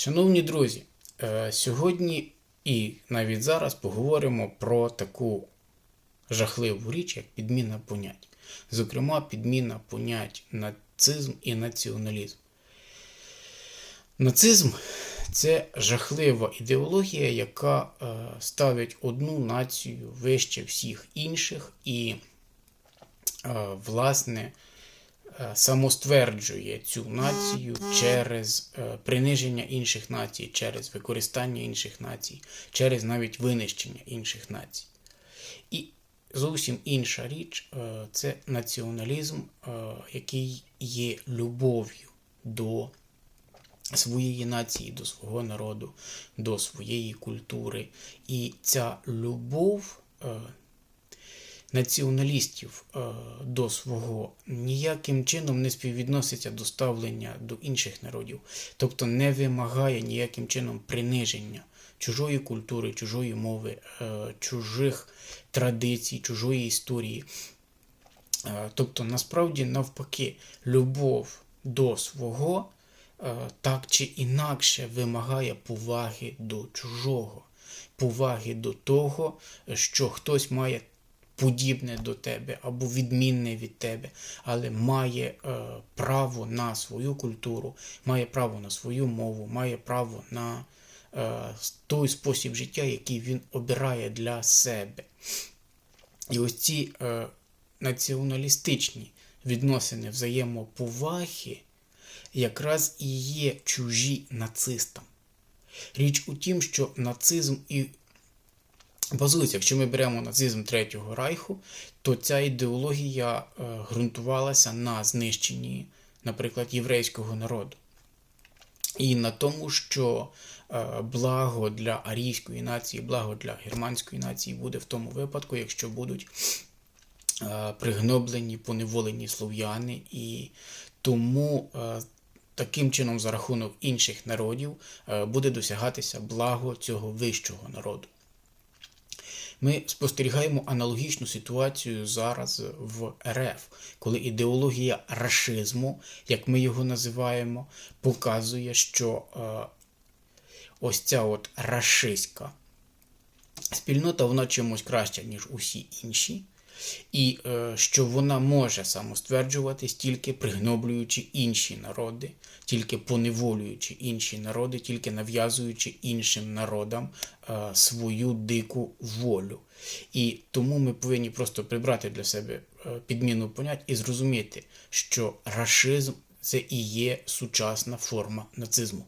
Шановні друзі, е, сьогодні і навіть зараз поговоримо про таку жахливу річ, як підміна понять. Зокрема, підміна понять нацизм і націоналізм. Нацизм це жахлива ідеологія, яка е, ставить одну націю вище всіх інших і, е, власне, самостверджує цю націю через е, приниження інших націй, через використання інших націй, через навіть винищення інших націй. І зовсім інша річ е, це націоналізм, е, який є любов'ю до своєї нації, до свого народу, до своєї культури. І ця любов е, націоналістів е, до свого ніяким чином не співвідноситься до ставлення до інших народів, тобто не вимагає ніяким чином приниження чужої культури, чужої мови, е, чужих традицій, чужої історії. Е, Тобто, насправді, навпаки, любов до свого так чи інакше вимагає поваги до чужого, поваги до того, що хтось має подібне до тебе або відмінне від тебе, але має е, право на свою культуру, має право на свою мову, має право на е, той спосіб життя, який він обирає для себе. І ось ці е, націоналістичні відносини взаємоповаги якраз і є чужі нацистам. Річ у тім, що нацизм і базується, якщо ми беремо нацизм Третього Райху, то ця ідеологія е, ґрунтувалася на знищенні, наприклад, єврейського народу. І на тому, що е, благо для арійської нації, благо для германської нації буде в тому випадку, якщо будуть е, пригноблені, поневолені слов'яни, і тому таким чином, за рахунок інших народів, буде досягатися благо цього вищого народу. Ми спостерігаємо аналогічну ситуацію зараз в РФ, коли ідеологія рашизму, як ми його називаємо, показує, що е, ось ця от рашистська спільнота вона чимось краща, ніж усі інші, і е, що вона може самостверджуватись тільки пригноблюючи інші народи, тільки поневолюючи інші народи, тільки нав'язуючи іншим народам е, свою дику волю. І тому ми повинні просто прибрати для себе е, підміну понять і зрозуміти, що рашизм це і є сучасна форма нацизму.